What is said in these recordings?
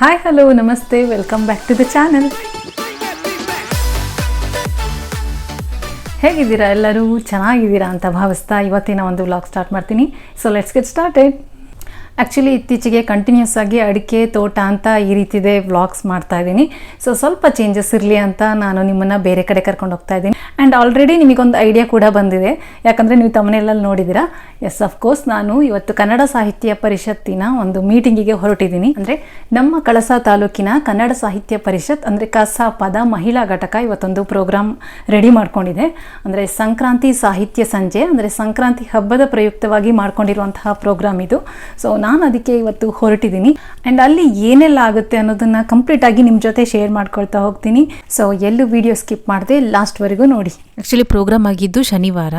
Hi hello ನಮಸ್ತೆ welcome back to the channel ಹೇಗಿದ್ದೀರಾ ಎಲ್ಲರೂ? ಚೆನ್ನಾಗಿದ್ದೀರಾ ಅಂತ ಭಾವಿಸ್ತಾ ಇವತ್ತಿನ ಒಂದು ವ್ಲಾಗ್ ಸ್ಟಾರ್ಟ್ ಮಾಡ್ತೀನಿ. So let's get started actually ಇತ್ತೀಚೆಗೆ ಕಂಟಿನ್ಯೂಸ್ ಆಗಿ ಅಡಿಕೆ, ತೋಟ ಅಂತ ಈ ರೀತಿದೆ ವ್ಲಾಗ್ಸ್ ಮಾಡ್ತಾ ಇದ್ದೀನಿ. ಸೊ ಸ್ವಲ್ಪ ಚೇಂಜಸ್ ಇರಲಿ ಅಂತ ನಾನು ನಿಮ್ಮನ್ನು ಬೇರೆ ಕಡೆ ಕರ್ಕೊಂಡು ಹೋಗ್ತಾ ಇದ್ದೀನಿ. ಆ್ಯಂಡ್ ಆಲ್ರೆಡಿ ನಿಮಗೊಂದು ಐಡಿಯಾ ಕೂಡ ಬಂದಿದೆ. ಯಾಕಂದರೆ ನೀವು ತಮ್ಮನೆಲ್ಲಲ್ಲಿ ನೋಡಿದ್ದೀರಾ? ಎಸ್ ಆಫ್ ಕೋರ್ಸ್ ನಾನು ಇವತ್ತು ಕನ್ನಡ ಸಾಹಿತ್ಯ ಪರಿಷತ್ತಿನ ಒಂದು ಮೀಟಿಂಗಿಗೆ ಹೊರಟಿದ್ದೀನಿ. ಅಂದರೆ ನಮ್ಮ ಕಳಸ ತಾಲೂಕಿನ ಕನ್ನಡ ಸಾಹಿತ್ಯ ಪರಿಷತ್, ಅಂದರೆ ಕಸಾಪದ ಮಹಿಳಾ ಘಟಕ ಇವತ್ತೊಂದು ಪ್ರೋಗ್ರಾಮ್ ರೆಡಿ ಮಾಡ್ಕೊಂಡಿದೆ. ಅಂದರೆ ಸಂಕ್ರಾಂತಿ ಸಾಹಿತ್ಯ ಸಂಜೆ, ಅಂದರೆ ಸಂಕ್ರಾಂತಿ ಹಬ್ಬದ ಪ್ರಯುಕ್ತವಾಗಿ ಮಾಡ್ಕೊಂಡಿರುವಂತಹ ಪ್ರೋಗ್ರಾಮ್ ಇದು. ಸೊ ನಾನು ಅದಕ್ಕೆ ಇವತ್ತು ಹೊರಟಿದ್ದೀನಿ. ಆ್ಯಂಡ್ ಅಲ್ಲಿ ಏನೆಲ್ಲ ಆಗುತ್ತೆ ಅನ್ನೋದನ್ನು ಕಂಪ್ಲೀಟ್ ಆಗಿ ನಿಮ್ಮ ಜೊತೆ ಶೇರ್ ಮಾಡ್ಕೊಳ್ತಾ ಹೋಗ್ತೀನಿ. ಸೊ ಎಲ್ಲೂ ವಿಡಿಯೋ ಸ್ಕಿಪ್ ಮಾಡದೆ ಲಾಸ್ಟ್ವರೆಗೂ ನೋಡಿ. ಆ್ಯಕ್ಚುಲಿ ಪ್ರೋಗ್ರಾಮ್ ಆಗಿದ್ದು ಶನಿವಾರ.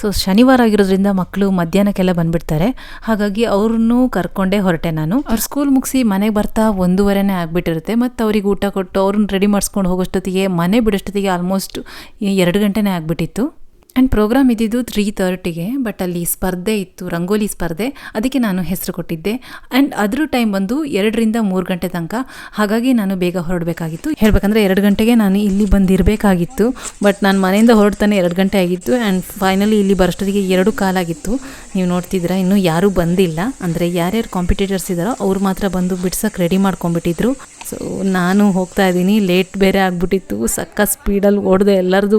ಸೊ ಶನಿವಾರ ಆಗಿರೋದ್ರಿಂದ ಮಕ್ಕಳು ಮಧ್ಯಾಹ್ನಕ್ಕೆಲ್ಲ ಬಂದ್ಬಿಡ್ತಾರೆ. ಹಾಗಾಗಿ ಅವ್ರನ್ನೂ ಕರ್ಕೊಂಡೇ ಹೊರಟೆ ನಾನು. ಅವ್ರ ಸ್ಕೂಲ್ ಮುಗಿಸಿ ಮನೆಗೆ ಬರ್ತಾ ಒಂದೂವರೆನೇ ಆಗಿಬಿಟ್ಟಿರುತ್ತೆ. ಮತ್ತು ಅವ್ರಿಗೆ ಊಟ ಕೊಟ್ಟು ಅವ್ರನ್ನ ರೆಡಿ ಮಾಡಿಸ್ಕೊಂಡು ಹೋಗೋಷ್ಟೊತ್ತಿಗೆ, ಮನೆ ಬಿಡೋಷ್ಟೊತ್ತಿಗೆ ಆಲ್ಮೋಸ್ಟ್ ಎರಡು ಗಂಟೆನೇ ಆಗಿಬಿಟ್ಟಿತ್ತು. ಆ್ಯಂಡ್ ಪ್ರೋಗ್ರಾಮ್ ಇದ್ದಿದ್ದು ತ್ರೀ ತರ್ಟಿಗೆ ಬಟ್ ಅಲ್ಲಿ ಸ್ಪರ್ಧೆ ಇತ್ತು, ರಂಗೋಲಿ ಸ್ಪರ್ಧೆ. ಅದಕ್ಕೆ ನಾನು ಹೆಸರು ಕೊಟ್ಟಿದ್ದೆ. ಆ್ಯಂಡ್ ಅದ್ರ ಟೈಮ್ ಬಂದು ಎರಡರಿಂದ ಮೂರು ಗಂಟೆ ತನಕ. ಹಾಗಾಗಿ ನಾನು ಬೇಗ ಹೊರಡಬೇಕಾಗಿತ್ತು. ಹೇಳಬೇಕಂದ್ರೆ ಎರಡು ಗಂಟೆಗೆ ನಾನು ಇಲ್ಲಿ ಬಂದಿರಬೇಕಾಗಿತ್ತು. ಬಟ್ ನಾನು ಮನೆಯಿಂದ ಹೊರಡ್ತಾನೆ ಎರಡು ಗಂಟೆ ಆಗಿತ್ತು. ಆ್ಯಂಡ್ ಫೈನಲಿ ಇಲ್ಲಿ ಬರೋಷ್ಟೊತ್ತಿಗೆ ಎರಡು ಕಾಲಾಗಿತ್ತು ನೀವು ನೋಡ್ತಿದ್ದೀರಾ, ಇನ್ನೂ ಯಾರೂ ಬಂದಿಲ್ಲ. ಅಂದರೆ ಯಾರ್ಯಾರು ಕಾಂಪಿಟೇಟರ್ಸ್ ಇದ್ದಾರೋ, ಅವ್ರು ಮಾತ್ರ ಬಂದು ಬಿಡ್ಸಕ್ಕೆ ರೆಡಿ ಮಾಡ್ಕೊಂಡ್ಬಿಟ್ಟಿದ್ರು. ಸೊ ನಾನು ಹೋಗ್ತಾ ಇದ್ದೀನಿ. ಲೇಟ್ ಬೇರೆ ಆಗಿಬಿಟ್ಟಿತ್ತು. ಸಕ್ಕ ಸ್ಪೀಡಲ್ಲಿ ಓಡಿದೆ ಎಲ್ಲರದು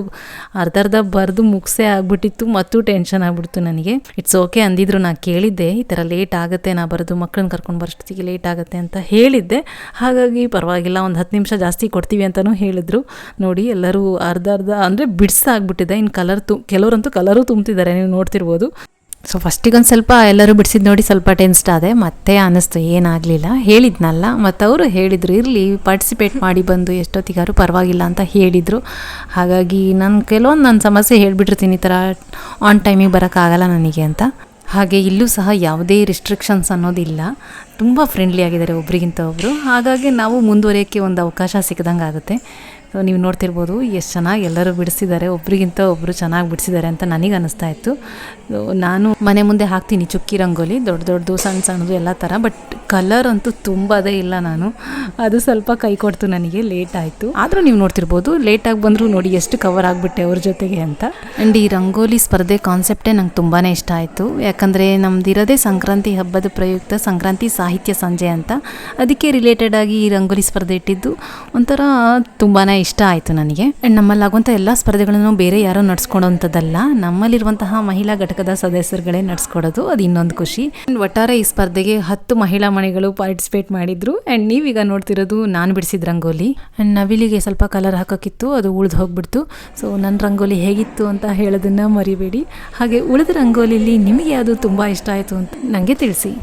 ಅರ್ಧ ಅರ್ಧ ಬರೆದು ಮುಗಿಸೇ ಆಗಿಬಿಟ್ಟಿತ್ತು. ಮತ್ತು ಟೆನ್ಷನ್ ಆಗಿಬಿಡ್ತು ನನಗೆ. ಇಟ್ಸ್ ಓಕೆ ಅಂದಿದ್ರು ನಾನು ಕೇಳಿದ್ದೆ. ಈ ಥರ ಲೇಟ್ ಆಗುತ್ತೆ, ನಾ ಬರೆದು ಮಕ್ಕಳನ್ನ ಕರ್ಕೊಂಡು ಬರೋಷ್ಟೊತ್ತಿಗೆ ಲೇಟ್ ಆಗುತ್ತೆ ಅಂತ ಹೇಳಿದ್ದೆ. ಹಾಗಾಗಿ ಪರವಾಗಿಲ್ಲ, ಒಂದು ಹತ್ತು ನಿಮಿಷ ಜಾಸ್ತಿ ಕೊಡ್ತೀವಿ ಅಂತಲೂ ಹೇಳಿದ್ರು. ನೋಡಿ, ಎಲ್ಲರೂ ಅರ್ಧ ಅರ್ಧ ಅಂದರೆ ಬಿಡ್ಸಾಗ್ಬಿಟ್ಟಿದೆ ಇನ್ನು ಕಲರ್ ತು ಕೆಲವರಂತೂ ಕಲರು ತುಂಬ್ತಿದ್ದಾರೆ. ನೀವು ನೋಡ್ತಿರ್ಬೋದು. ಸೊ ಫಸ್ಟಿಗೊಂದು ಸ್ವಲ್ಪ ಎಲ್ಲರೂ ಬಿಡಿಸಿದ್ ನೋಡಿ ಸ್ವಲ್ಪ ಟೆನ್ಸ್ಟ್ ಆದೆ. ಮತ್ತೆ ಅನ್ನಿಸ್ತು, ಏನಾಗಲಿಲ್ಲ. ಹೇಳಿದ್ನಲ್ಲ ಮತ್ತು ಅವರು ಹೇಳಿದರು, ಇರಲಿ ಪಾರ್ಟಿಸಿಪೇಟ್ ಮಾಡಿ ಬಂದು, ಎಷ್ಟೊತ್ತಿಗಾರು ಪರವಾಗಿಲ್ಲ ಅಂತ ಹೇಳಿದರು. ಹಾಗಾಗಿ ನಾನು ಕೆಲವೊಂದು ನನ್ನ ಸಮಸ್ಯೆ ಹೇಳಿಬಿಟ್ಟಿರ್ತೀನಿ ಈ ಥರ ಆನ್ ಟೈಮಿಗೆ ಬರೋಕ್ಕಾಗಲ್ಲ ನನಗೆ ಅಂತ. ಹಾಗೆ ಇಲ್ಲೂ ಸಹ ಯಾವುದೇ ರಿಸ್ಟ್ರಿಕ್ಷನ್ಸ್ ಅನ್ನೋದಿಲ್ಲ. ತುಂಬ ಫ್ರೆಂಡ್ಲಿ ಆಗಿದ್ದಾರೆ ಒಬ್ರಿಗಿಂತ ಒಬ್ಬರು ಹಾಗಾಗಿ ನಾವು ಮುಂದುವರಿಯೋಕ್ಕೆ ಒಂದು ಅವಕಾಶ ಸಿಕ್ಕಿದಂಗೆ ಆಗುತ್ತೆ ಸೊ ನೀವು ನೋಡ್ತಿರ್ಬೋದು, ಎಷ್ಟು ಚೆನ್ನಾಗಿ ಎಲ್ಲರೂ ಬಿಡಿಸಿದ್ದಾರೆ. ಒಬ್ರಿಗಿಂತ ಒಬ್ಬರು ಚೆನ್ನಾಗಿ ಬಿಡಿಸಿದ್ದಾರೆ ಅಂತ ನನಗೆ ಅನ್ನಿಸ್ತಾ ಇತ್ತು. ನಾನು ಮನೆ ಮುಂದೆ ಹಾಕ್ತೀನಿ ಚುಕ್ಕಿ ರಂಗೋಲಿ, ದೊಡ್ಡ ದೊಡ್ಡದು ಸಣ್ಣ ಸಣ್ಣದು ಎಲ್ಲ ಥರ ಬಟ್ ಕಲರ್ ಅಂತೂ ತುಂಬದೇ ಇಲ್ಲ ನಾನು. ಅದು ಸ್ವಲ್ಪ ಕೈ ಕೊಡ್ತು ನನಗೆ ಲೇಟ್ ಆಯಿತು. ಆದರೂ ನೀವು ನೋಡ್ತಿರ್ಬೋದು ಲೇಟಾಗಿ ಬಂದರೂ ನೋಡಿ ಎಷ್ಟು ಕವರ್ ಆಗಿಬಿಟ್ಟೆ ಅವ್ರ ಜೊತೆಗೆ ಅಂತ. ಆ್ಯಂಡ್ ಈ ರಂಗೋಲಿ ಸ್ಪರ್ಧೆ ಕಾನ್ಸೆಪ್ಟೇ ನಂಗೆ ತುಂಬಾ ಇಷ್ಟ ಆಯಿತು. ಯಾಕಂದರೆ ನಮ್ದಿರೋದೇ ಸಂಕ್ರಾಂತಿ ಹಬ್ಬದ ಪ್ರಯುಕ್ತ ಸಂಕ್ರಾಂತಿ ಸಾಹಿತ್ಯ ಸಂಜೆ ಅಂತ. ಅದಕ್ಕೆ ರಿಲೇಟೆಡ್ ಆಗಿ ಈ ರಂಗೋಲಿ ಸ್ಪರ್ಧೆ ಇಟ್ಟಿದ್ದು ಒಂಥರ ತುಂಬಾ ಇಷ್ಟ ಆಯಿತು ನನಗೆ. ಆ್ಯಂಡ್ ನಮ್ಮಲ್ಲಾಗುವಂಥ ಎಲ್ಲ ಸ್ಪರ್ಧೆಗಳನ್ನು ಬೇರೆ ಯಾರೋ ನಡ್ಸ್ಕೊಡೋಂಥದ್ದಲ್ಲ. ನಮ್ಮಲ್ಲಿರುವಂತಹ ಮಹಿಳಾ ಘಟಕದ ಸದಸ್ಯರುಗಳೇ ನಡೆಸ್ಕೊಡೋದು, ಅದು ಇನ್ನೊಂದು ಖುಷಿ. ಆ್ಯಂಡ್ ಒಟ್ಟಾರೆ ಈ ಸ್ಪರ್ಧೆಗೆ ಹತ್ತು ಮಹಿಳಾ ಮನೆಗಳು ಪಾರ್ಟಿಸಿಪೇಟ್ ಮಾಡಿದ್ರು. ಆ್ಯಂಡ್ ನೀವೀಗ ನೋಡ್ತಿರೋದು ನಾನು ಬಿಡಿಸಿದ ರಂಗೋಲಿ. ಆ್ಯಂಡ್ ನವಿಲಿಗೆ ಸ್ವಲ್ಪ ಕಲರ್ ಹಾಕೋಕ್ಕಿತ್ತು ಅದು ಉಳಿದು ಹೋಗ್ಬಿಡ್ತು. ಸೊ ನನ್ನ ರಂಗೋಲಿ ಹೇಗಿತ್ತು ಅಂತ ಹೇಳೋದನ್ನು ಮರಿಬೇಡಿ. ಹಾಗೆ ಉಳಿದ ರಂಗೋಲಿಲಿ ನಿಮಗೆ ಅದು ತುಂಬ ಇಷ್ಟ ಆಯಿತು ಅಂತ ನನಗೆ ತಿಳಿಸಿ.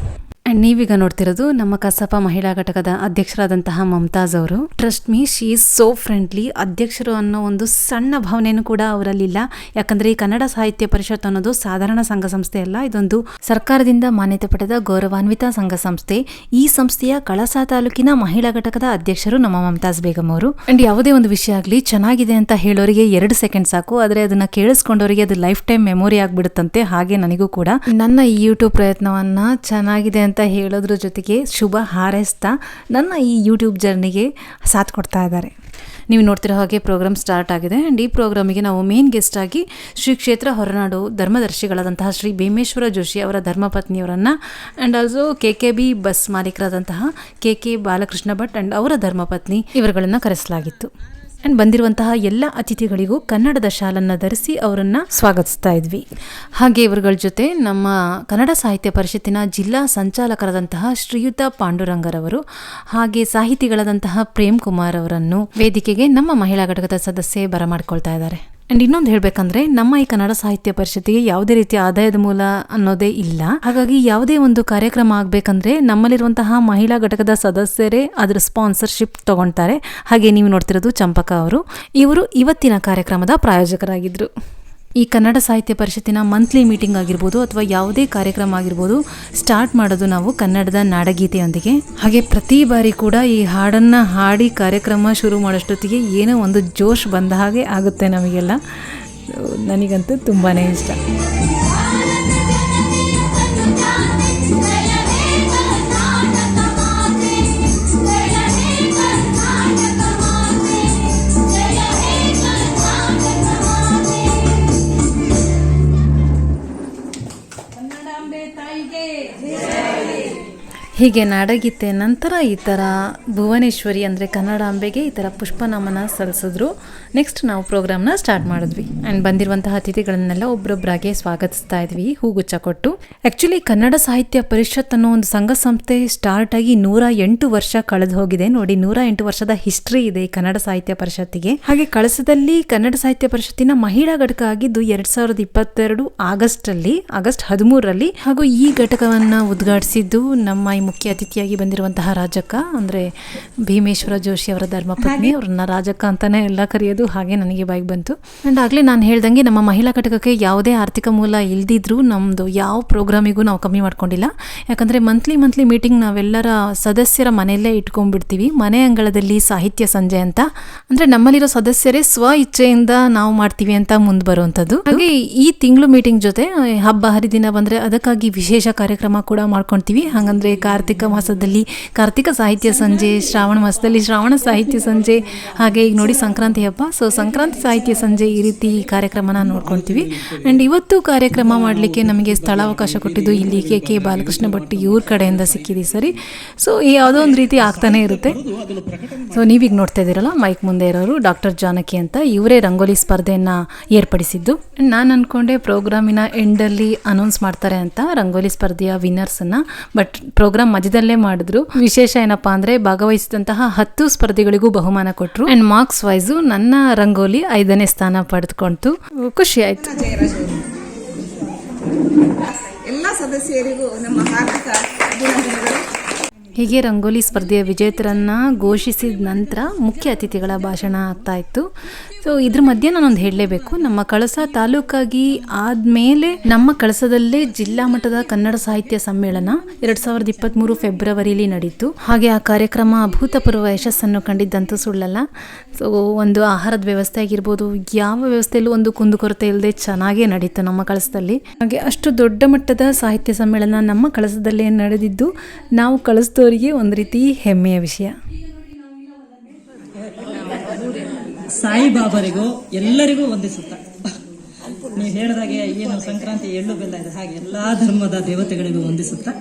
ಆ್ಯಂಡ್ ನೀವೀಗ ನೋಡ್ತಿರೋದು ನಮ್ಮ ಕಸಾಪ ಮಹಿಳಾ ಘಟಕದ ಅಧ್ಯಕ್ಷರಾದಂತಹ ಮಮತಾಜ್ ಅವರು. Trust me she is so friendly ಅಧ್ಯಕ್ಷರು ಅನ್ನೋ ಒಂದು ಸಣ್ಣ ಭಾವನೆಯೂ ಕೂಡ ಅವರಲ್ಲಿಲ್ಲ. ಯಾಕಂದ್ರೆ ಈ ಕನ್ನಡ ಸಾಹಿತ್ಯ ಪರಿಷತ್ ಅನ್ನೋದು ಸಾಧಾರಣ ಸಂಘ ಸಂಸ್ಥೆ ಅಲ್ಲ, ಇದೊಂದು ಸರ್ಕಾರದಿಂದ ಮಾನ್ಯತೆ ಪಡೆದ ಗೌರವಾನ್ವಿತ ಸಂಘ ಸಂಸ್ಥೆ. ಈ ಸಂಸ್ಥೆಯ ಕಳಸಾ ತಾಲೂಕಿನ ಮಹಿಳಾ ಘಟಕದ ಅಧ್ಯಕ್ಷರು ನಮ್ಮ ಮಮತಾಜ್ ಬೇಗಂ ಅವರು. ಅಂಡ್ ಯಾವುದೇ ಒಂದು ವಿಷಯ ಆಗಲಿ, ಚೆನ್ನಾಗಿದೆ ಅಂತ ಹೇಳೋರಿಗೆ ಎರಡು ಸೆಕೆಂಡ್ ಸಾಕು, ಆದರೆ ಅದನ್ನ ಕೇಳಿಸ್ಕೊಂಡವರಿಗೆ ಅದು ಲೈಫ್ ಟೈಮ್ ಮೆಮೊರಿ ಆಗಿಬಿಡುತ್ತಂತೆ ಹಾಗೆ ನನಗೂ ಕೂಡ. ನನ್ನ ಈ ಯೂಟ್ಯೂಬ್ ಪ್ರಯತ್ನವನ್ನ ಚೆನ್ನಾಗಿದೆ ಅಂತ ಹೇಳೋದ್ರ ಜೊತೆಗೆ ಶುಭ ಹಾರೈಸ್ತಾ ನನ್ನ ಈ ಯೂಟ್ಯೂಬ್ ಜರ್ನಿಗೆ ಸಾಥ್ ಕೊಡ್ತಾ ಇದ್ದಾರೆ. ನೀವು ನೋಡ್ತಿರೋ ಹಾಗೆ ಪ್ರೋಗ್ರಾಮ್ ಸ್ಟಾರ್ಟ್ ಆಗಿದೆ. ಆ್ಯಂಡ್ ಈ ಪ್ರೋಗ್ರಾಮಿಗೆ ನಾವು ಮೇನ್ ಆಗಿ ಶ್ರೀ ಕ್ಷೇತ್ರ ಹೊರನಾಡು ಧರ್ಮದರ್ಶಿಗಳಾದಂತಹ ಶ್ರೀ ಭೀಮೇಶ್ವರ ಜೋಶಿ ಅವರ ಧರ್ಮಪತ್ನಿಯವರನ್ನು and also K K B bus ಮಾಲೀಕರಾದಂತಹ K K Balakrishna Bhat and ಅವರ ಧರ್ಮಪತ್ನಿ ಇವರುಗಳನ್ನು ಕರೆಸಲಾಗಿತ್ತು. ಆ್ಯಂಡ್ ಬಂದಿರುವಂತಹ ಎಲ್ಲ ಅತಿಥಿಗಳಿಗೂ ಕನ್ನಡದ ಶಾಲನ್ನ ಧರಿಸಿ ಅವರನ್ನು ಸ್ವಾಗತಿಸ್ತಾ ಇದ್ವಿ. ಹಾಗೆ ಇವರುಗಳ ಜೊತೆ ನಮ್ಮ ಕನ್ನಡ ಸಾಹಿತ್ಯ ಪರಿಷತ್ತಿನ ಜಿಲ್ಲಾ ಸಂಚಾಲಕರಾದಂತಹ ಶ್ರೀಯುತ ಪಾಂಡುರಂಗರವರು ಹಾಗೆ ಸಾಹಿತಿಗಳಾದಂತಹ ಪ್ರೇಮ್ ಕುಮಾರ್ ಅವರನ್ನು ವೇದಿಕೆಗೆ ನಮ್ಮ ಮಹಿಳಾ ಘಟಕದ ಸದಸ್ಯೆ ಬರಮಾಡ್ಕೊಳ್ತಾ ಇದ್ದಾರೆ. ಅಂಡ್ ಇನ್ನೊಂದು ಹೇಳಬೇಕಂದ್ರೆ, ನಮ್ಮ ಈ ಕನ್ನಡ ಸಾಹಿತ್ಯ ಪರಿಷತ್ತಿಗೆ ಯಾವುದೇ ರೀತಿಯ ಆದಾಯದ ಮೂಲ ಅನ್ನೋದೇ ಇಲ್ಲ. ಹಾಗಾಗಿ ಯಾವುದೇ ಒಂದು ಕಾರ್ಯಕ್ರಮ ಆಗಬೇಕಂದ್ರೆ, ನಮ್ಮಲ್ಲಿರುವಂತಹ ಮಹಿಳಾ ಘಟಕದ ಸದಸ್ಯರೇ ಅದರ ಸ್ಪಾನ್ಸರ್ಶಿಪ್ ತಗೊಳ್ತಾರೆ. ಹಾಗೆ ನೀವು ನೋಡ್ತಿರೋದು ಚಂಪಕ ಅವರು. ಇವರು ಇವತ್ತಿನ ಕಾರ್ಯಕ್ರಮದ ಪ್ರಾಯೋಜಕರಾಗಿದ್ರು. ಈ ಕನ್ನಡ ಸಾಹಿತ್ಯ ಪರಿಷತ್ತಿನ ಮಂತ್ಲಿ ಮೀಟಿಂಗ್ ಆಗಿರ್ಬೋದು ಅಥವಾ ಯಾವುದೇ ಕಾರ್ಯಕ್ರಮ ಆಗಿರ್ಬೋದು ಸ್ಟಾರ್ಟ್ ಮಾಡೋದು ನಾವು ಕನ್ನಡದ ನಾಡಗೀತೆಯೊಂದಿಗೆ. ಹಾಗೆ ಪ್ರತಿ ಬಾರಿ ಕೂಡ ಈ ಹಾಡನ್ನು ಹಾಡಿ ಕಾರ್ಯಕ್ರಮ ಶುರು ಮಾಡೋಷ್ಟೊತ್ತಿಗೆ ಏನೋ ಒಂದು ಜೋಶ್ ಬಂದ ಹಾಗೆ ಆಗುತ್ತೆ ನಮಗೆಲ್ಲ. ನನಗಂತೂ ತುಂಬಾ ಇಷ್ಟ. ಹೀಗೆ ನಾಡಗೀತೆ ನಂತರ ಈ ಥರ ಭುವನೇಶ್ವರಿ ಅಂದರೆ ಕನ್ನಡಾಂಬೆಗೆ ಈ ಥರ ಪುಷ್ಪನಮನ ಸಲ್ಲಿಸಿದ್ರು. ನೆಕ್ಸ್ಟ್ ನಾವು ಪ್ರೋಗ್ರಾಮ್ನ ಸ್ಟಾರ್ಟ್ ಮಾಡಿದ್ವಿ. ಆ್ಯಂಡ್ ಬಂದಿರುವಂತಹ ಅತಿಥಿಗಳನ್ನೆಲ್ಲ ಒಬ್ಬರೊಬ್ಬರಾಗೆ ಸ್ವಾಗತಿಸ್ತಾ ಇದ್ವಿ. ಹೂಗುಚ್ಛ ಕೊಟ್ಟು. ಆ್ಯಕ್ಚುಲಿ ಕನ್ನಡ ಸಾಹಿತ್ಯ ಪರಿಷತ್ ಅನ್ನೋ ಒಂದು ಸಂಘ ಸಂಸ್ಥೆ ಸ್ಟಾರ್ಟ್ ಆಗಿ ನೂರ ಎಂಟು ವರ್ಷ ಕಳೆದು ಹೋಗಿದೆ. ನೋಡಿ, ನೂರ ಎಂಟು ವರ್ಷದ ಹಿಸ್ಟ್ರಿ ಇದೆ ಈ ಕನ್ನಡ ಸಾಹಿತ್ಯ ಪರಿಷತ್ತಿಗೆ. ಹಾಗೆ ಕಳಸದಲ್ಲಿ ಕನ್ನಡ ಸಾಹಿತ್ಯ ಪರಿಷತ್ತಿನ ಮಹಿಳಾ ಘಟಕ ಆಗಿದ್ದು ಎರಡ್ ಸಾವಿರದ ಇಪ್ಪತ್ತೆರಡು ಆಗಸ್ಟ್ ಅಲ್ಲಿ ಆಗಸ್ಟ್ ಹದಿಮೂರರಲ್ಲಿ ಹಾಗೂ ಈ ಘಟಕವನ್ನ ಉದ್ಘಾಟಿಸಿದ್ದು ನಮ್ಮ ಮುಖ್ಯ ಅತಿಥಿಯಾಗಿ ಬಂದಿರುವಂತಹ ರಾಜಕ್ಕ ಅಂದ್ರೆ ಭೀಮೇಶ್ವರ ಜೋಶಿ ಅವರ ಧರ್ಮಪತ್ನಿ. ಅವ್ರನ್ನ ರಾಜಕ್ಕ ಅಂತಾನೆ ಎಲ್ಲ ಕರೆಯೋದು ಹಾಗೆ ನನಗೆ ಬಾಯಿಗೆ ಬಂತು. ಅಂಡ್ ಆಗ್ಲೇ ನಾನು ಹೇಳ್ದಂಗೆ ನಮ್ಮ ಮಹಿಳಾ ಘಟಕಕ್ಕೆ ಯಾವುದೇ ಆರ್ಥಿಕ ಮೂಲ ಇಲ್ದಿದ್ರೂ ನಮ್ದು ಯಾವ ಪ್ರೋಗ್ರಾಮಿಗೂ ನಾವು ಕಮ್ಮಿ ಮಾಡ್ಕೊಂಡಿಲ್ಲ. ಯಾಕಂದ್ರೆ ಮಂತ್ಲಿ ಮಂತ್ಲಿ ಮೀಟಿಂಗ್ ನಾವೆಲ್ಲರ ಸದಸ್ಯರ ಮನೆಯಲ್ಲೇ ಇಟ್ಕೊಂಡ್ಬಿಡ್ತೀವಿ. ಮನೆ ಅಂಗಳದಲ್ಲಿ ಸಾಹಿತ್ಯ ಸಂಜೆ ಅಂತ. ಅಂದ್ರೆ ನಮ್ಮಲ್ಲಿರೋ ಸದಸ್ಯರೇ ಸ್ವ ಇಚ್ಛೆಯಿಂದ ನಾವು ಮಾಡ್ತೀವಿ ಅಂತ ಮುಂದೆ ಬರುವಂಥದ್ದು. ಹಾಗೆ ಈ ತಿಂಗಳು ಮೀಟಿಂಗ್ ಜೊತೆ ಹಬ್ಬ ಹರಿದಿನ ಬಂದ್ರೆ ಅದಕ್ಕಾಗಿ ವಿಶೇಷ ಕಾರ್ಯಕ್ರಮ ಕೂಡ ಮಾಡ್ಕೊಳ್ತೀವಿ ಹಾಗಂದ್ರೆ ಕಾರ್ತಿಕ ಮಾಸದಲ್ಲಿ ಕಾರ್ತಿಕ ಸಾಹಿತ್ಯ ಸಂಜೆ, ಶ್ರಾವಣ ಮಾಸದಲ್ಲಿ ಶ್ರಾವಣ ಸಾಹಿತ್ಯ ಸಂಜೆ. ಹಾಗೆ ಈಗ ನೋಡಿ ಸಂಕ್ರಾಂತಿ ಹಬ್ಬ. ಸೊ ಸಂಕ್ರಾಂತಿ ಸಾಹಿತ್ಯ ಸಂಜೆ ಈ ರೀತಿ ಕಾರ್ಯಕ್ರಮನ ನೋಡ್ಕೊಳ್ತೀವಿ ಆ್ಯಂಡ್ ಇವತ್ತು ಕಾರ್ಯಕ್ರಮ ಮಾಡಲಿಕ್ಕೆ ನಮಗೆ ಸ್ಥಳಾವಕಾಶ ಕೊಟ್ಟಿದ್ದು ಇಲ್ಲಿ ಕೆ ಕೆ ಬಾಲಕೃಷ್ಣ ಭಟ್ ಇವ್ರ ಕಡೆಯಿಂದ ಸಿಕ್ಕಿದೆ ಸರಿ. ಸೊ ಯಾವುದೋ ಒಂದು ರೀತಿ ಆಗ್ತಾನೆ ಇರುತ್ತೆ. ಸೊ ನೀವೀಗ ನೋಡ್ತಾ ಇದ್ದೀರಲ್ಲ, ಮೈಕ್ ಮುಂದೆ ಇರೋರು ಡಾಕ್ಟರ್ ಜಾನಕಿ ಅಂತ. ಇವರೇ ರಂಗೋಲಿ ಸ್ಪರ್ಧೆಯನ್ನ ಏರ್ಪಡಿಸಿದ್ದು. ನಾನು ಅನ್ಕೊಂಡೆ ಪ್ರೋಗ್ರಾಮಿನ ಎಂಡಲ್ಲಿ ಅನೌನ್ಸ್ ಮಾಡ್ತಾರೆ ಅಂತ ರಂಗೋಲಿ ಸ್ಪರ್ಧೆಯ ವಿನ್ನರ್ಸನ್ನು ಬಟ್ ಪ್ರೋಗ್ರಾಮ್ ಮಧ್ಯದಲ್ಲೇ ಮಾಡಿದ್ರು. ವಿಶೇಷ ಏನಪ್ಪಾ ಅಂದ್ರೆ ಭಾಗವಹಿಸಿದಂತಹ ಹತ್ತು ಸ್ಪರ್ಧಿಗಳಿಗೂ ಬಹುಮಾನ ಕೊಟ್ಟರು ಅಂಡ್ ಮಾರ್ಕ್ಸ್ ವೈಸು ನನ್ನ ರಂಗೋಲಿ ಐದನೇ ಸ್ಥಾನ ಪಡೆದುಕೊಂತು. ಖುಷಿ ಆಯ್ತು. ಎಲ್ಲ ಸದಸ್ಯರಿಗೂ ನಮ್ಮ ಹಾರ್ದಿಕ ಹೀಗೆ ರಂಗೋಲಿ ಸ್ಪರ್ಧೆಯ ವಿಜೇತರನ್ನ ಘೋಷಿಸಿದ ನಂತರ ಮುಖ್ಯ ಅತಿಥಿಗಳ ಭಾಷಣ ಆಗ್ತಾ ಇತ್ತು. ಸೊ ಇದ್ರ ಮಧ್ಯೆ ನಾನೊಂದು ಹೇಳಲೇಬೇಕು. ನಮ್ಮ ಕಳಸ ತಾಲೂಕಾಗಿ ಆದ್ಮೇಲೆ ನಮ್ಮ ಕಳಸದಲ್ಲೇ ಜಿಲ್ಲಾ ಮಟ್ಟದ ಕನ್ನಡ ಸಾಹಿತ್ಯ ಸಮ್ಮೇಳನ ಎರಡು ಸಾವಿರದ ಇಪ್ಪತ್ತ್ಮೂರು ಫೆಬ್ರವರಿಲಿ ನಡೀತು. ಹಾಗೆ ಆ ಕಾರ್ಯಕ್ರಮ ಅಭೂತಪೂರ್ವ ಯಶಸ್ಸನ್ನು ಕಂಡಿದ್ದಂತೂ ಸುಳ್ಳಲ್ಲ. ಸೊ ಒಂದು ಆಹಾರದ ವ್ಯವಸ್ಥೆ ಆಗಿರ್ಬೋದು, ಯಾವ ವ್ಯವಸ್ಥೆಯಲ್ಲೂ ಒಂದು ಕುಂದುಕೊರತೆ ಇಲ್ಲದೆ ಚೆನ್ನಾಗೇ ನಡೀತು ನಮ್ಮ ಕಳಸದಲ್ಲಿ. ಹಾಗೆ ಅಷ್ಟು ದೊಡ್ಡ ಮಟ್ಟದ ಸಾಹಿತ್ಯ ಸಮ್ಮೇಳನ ನಮ್ಮ ಕಳಸದಲ್ಲೇ ನಡೆದಿದ್ದು, ನಾವು ಕಳಿಸಿದವರಿಗೆ ಒಂದು ರೀತಿ ಹೆಮ್ಮೆಯ ವಿಷಯ. ಸಾಯಿಬಾಬರಿಗೂ ಎಲ್ಲರಿಗೂ ವಂದಿಸುತ್ತ ನೀವು ಹೇಳಿದಾಗೆ ಏನು ಸಂಕ್ರಾಂತಿ ಎಳ್ಳು ಬೆಲ್ಲ ಇದೆ. ಹಾಗೆ ಎಲ್ಲ ಧರ್ಮದ ದೇವತೆಗಳಿಗೂ ವಂದಿಸುತ್ತಾ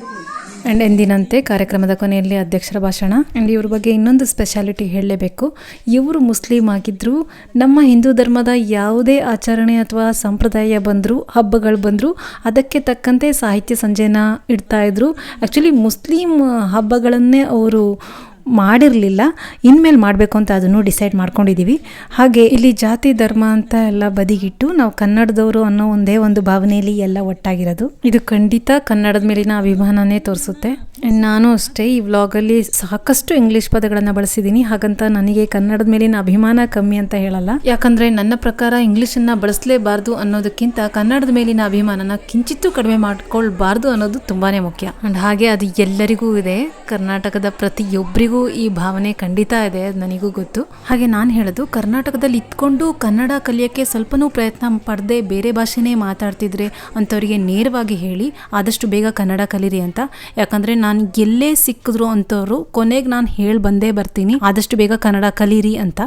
ಆ್ಯಂಡ್ ಎಂದಿನಂತೆ ಕಾರ್ಯಕ್ರಮದ ಕೊನೆಯಲ್ಲಿ ಅಧ್ಯಕ್ಷರ ಭಾಷಣ. ಆ್ಯಂಡ್ ಇವ್ರ ಬಗ್ಗೆ ಇನ್ನೊಂದು ಸ್ಪೆಷಾಲಿಟಿ ಹೇಳಲೇಬೇಕು. ಇವರು ಮುಸ್ಲಿಂ ಆಗಿದ್ದರು ನಮ್ಮ ಹಿಂದೂ ಧರ್ಮದ ಯಾವುದೇ ಆಚರಣೆ ಅಥವಾ ಸಂಪ್ರದಾಯ ಬಂದರೂ, ಹಬ್ಬಗಳು ಬಂದರೂ, ಅದಕ್ಕೆ ತಕ್ಕಂತೆ ಸಾಹಿತ್ಯ ಸಂಜೆನ ಇಡ್ತಾ ಇದ್ರು. ಆ್ಯಕ್ಚುಲಿ ಮುಸ್ಲಿಂ ಹಬ್ಬಗಳನ್ನೇ ಅವರು ಮಾಡಿರಲಿಲ್ಲ, ಇನ್ಮೇಲೆ ಮಾಡಬೇಕು ಅಂತ ಅದನ್ನು ಡಿಸೈಡ್ ಮಾಡ್ಕೊಂಡಿದ್ದೀವಿ ಹಾಗೆ ಇಲ್ಲಿ ಜಾತಿ, ಧರ್ಮ ಅಂತ ಎಲ್ಲ ಬದಿಗಿಟ್ಟು ನಾವು ಕನ್ನಡದವರು ಅನ್ನೋ ಒಂದೇ ಒಂದು ಭಾವನೆಯಲ್ಲಿ ಎಲ್ಲ ಒಟ್ಟಾಗಿರೋದು. ಇದು ಖಂಡಿತ ಕನ್ನಡದ ಮೇಲಿನ ಅಭಿಮಾನನೇ ತೋರಿಸುತ್ತೆ. ನಾನು ಅಷ್ಟೇ ಈ ವ್ಲಾಗಲ್ಲಿ ಸಾಕಷ್ಟು ಇಂಗ್ಲಿಷ್ ಪದಗಳನ್ನು ಬಳಸಿದ್ದೀನಿ. ಹಾಗಂತ ನನಗೆ ಕನ್ನಡದ ಮೇಲಿನ ಅಭಿಮಾನ ಕಮ್ಮಿ ಅಂತ ಹೇಳಲ್ಲ. ಯಾಕಂದರೆ ನನ್ನ ಪ್ರಕಾರ ಇಂಗ್ಲೀಷನ್ನು ಬಳಸಲೇಬಾರ್ದು ಅನ್ನೋದಕ್ಕಿಂತ ಕನ್ನಡದ ಮೇಲಿನ ಅಭಿಮಾನನ ಕಿಂಚಿತ್ತೂ ಕಡಿಮೆ ಮಾಡ್ಕೊಳ್ಬಾರ್ದು ಅನ್ನೋದು ತುಂಬಾ ಮುಖ್ಯ. ಅಂಡ್ ಹಾಗೆ ಅದು ಎಲ್ಲರಿಗೂ ಇದೆ. ಕರ್ನಾಟಕದ ಪ್ರತಿಯೊಬ್ಬರಿಗೂ ಈ ಭಾವನೆ ಖಂಡಿತ ಇದೆ ಅದು ನನಗೂ ಗೊತ್ತು. ಹಾಗೆ ನಾನು ಹೇಳೋದು, ಕರ್ನಾಟಕದಲ್ಲಿ ಇತ್ಕೊಂಡು ಕನ್ನಡ ಕಲಿಯೋಕ್ಕೆ ಸ್ವಲ್ಪನೂ ಪ್ರಯತ್ನ ಪಡದೆ ಬೇರೆ ಭಾಷೆನೇ ಮಾತಾಡ್ತಿದ್ರೆ ಅಂಥವರಿಗೆ ನೇರವಾಗಿ ಹೇಳಿ ಆದಷ್ಟು ಬೇಗ ಕನ್ನಡ ಕಲೀರಿ ಅಂತ. ಯಾಕಂದರೆ ನಾನು ಎಲ್ಲೇ ಸಿಕ್ಕಿದ್ರು ಅಂಥವ್ರು ಕೊನೆಗೆ ನಾನು ಹೇಳಿ ಬಂದೇ ಬರ್ತೀನಿ. ಆದಷ್ಟು ಬೇಗ ಕನ್ನಡ ಕಲೀರಿ ಅಂತ.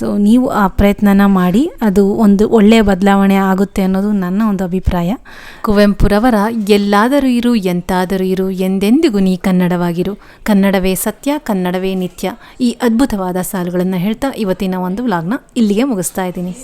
ಸೊ ನೀವು ಆ ಪ್ರಯತ್ನನ ಮಾಡಿ, ಅದು ಒಂದು ಒಳ್ಳೆಯ ಬದಲಾವಣೆ ಆಗುತ್ತೆ ಅನ್ನೋದು ನನ್ನ ಒಂದು ಅಭಿಪ್ರಾಯ. ಕುವೆಂಪುರವರ ಎಲ್ಲಾದರೂ ಇರು, ಎಂತಾದರೂ ಇರು, ಎಂದೆಂದಿಗೂ ನೀ ಕನ್ನಡವಾಗಿರು. ಕನ್ನಡವೇ ಸತ್ಯ, ಕನ್ನಡವೇ ನಿತ್ಯ ಈ ಅದ್ಭುತವಾದ ಸಾಲುಗಳನ್ನು ಹೇಳ್ತಾ ಇವತ್ತಿನ ಒಂದು ವ್ಲಾಗ್ನ ಇಲ್ಲಿಗೆ ಮುಗಿಸ್ತಾ ಇದ್ದೀನಿ.